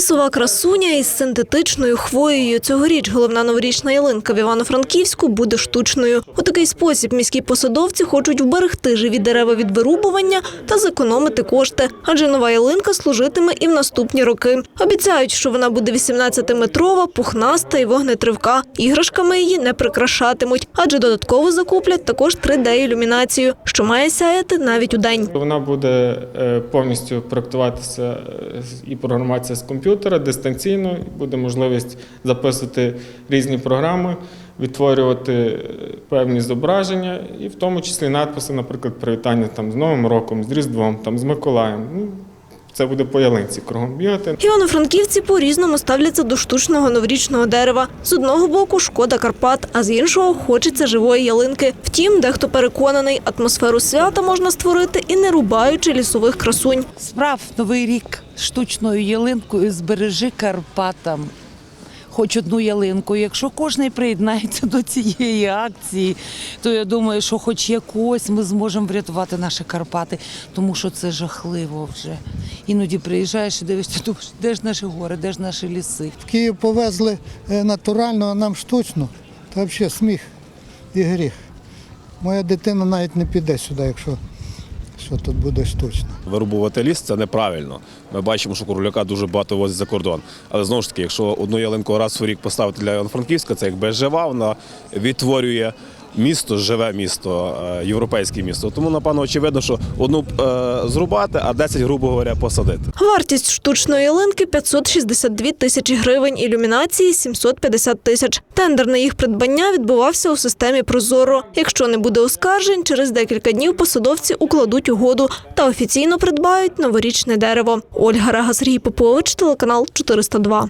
Лісова красуня із синтетичною хвоєю. Цьогоріч головна новорічна ялинка в Івано-Франківську буде штучною. У такий спосіб міські посадовці хочуть вберегти живі дерева від вирубування та зекономити кошти. Адже нова ялинка служитиме і в наступні роки. Обіцяють, що вона буде 18-метрова, пухнаста і вогнетривка. Іграшками її не прикрашатимуть, адже додатково закуплять також 3D-ілюмінацію, що має сяяти навіть у день. Вона буде е, повністю проектуватися е, і програмуватися з комп'ютера дистанційно. Буде можливість записувати різні програми, відтворювати е, певні зображення, і в тому числі надписи, наприклад, привітання там з Новим роком, з Різдвом, там з Миколаєм. Це буде по ялинці кругом бігати. Івано-франківці по-різному ставляться до штучного новорічного дерева. З одного боку шкода Карпат, а з іншого хочеться живої ялинки. Втім, дехто переконаний, атмосферу свята можна створити і не рубаючи лісових красунь. Справ новий рік штучною ялинкою збережи Карпатам. Хоч одну ялинку. Якщо кожен приєднається до цієї акції, то я думаю, що хоч якось ми зможемо врятувати наші Карпати, тому що це жахливо вже. Іноді приїжджаєш і дивишся, думаєш, де ж наші гори, де ж наші ліси. В Київ повезли е, натурально, а нам штучно. Та взагалі сміх і гріх. Моя дитина навіть не піде сюди, якщо що тут буде штучно. Вирубувати ліс це неправильно. Ми бачимо, що куруляка дуже багато возять за кордон. Але знову ж таки, якщо одну ялинку раз у рік поставити для Івано-Франківська, це якби жива, вона відтворює місто, живе місто, е, європейське місто. Тому, напевно, очевидно, що одну е, зрубати, а 10, грубо говоря, посадити. Вартість штучної ялинки 562 тисячі гривень, ілюмінації 750 тисяч. Тендер на їх придбання відбувався у системі Прозоро. Якщо не буде оскаржень, через декілька днів посадовці укладуть угоду та офіційно придбають новорічне дерево. Ольга Рега, Сергій Попович, телеканал 402.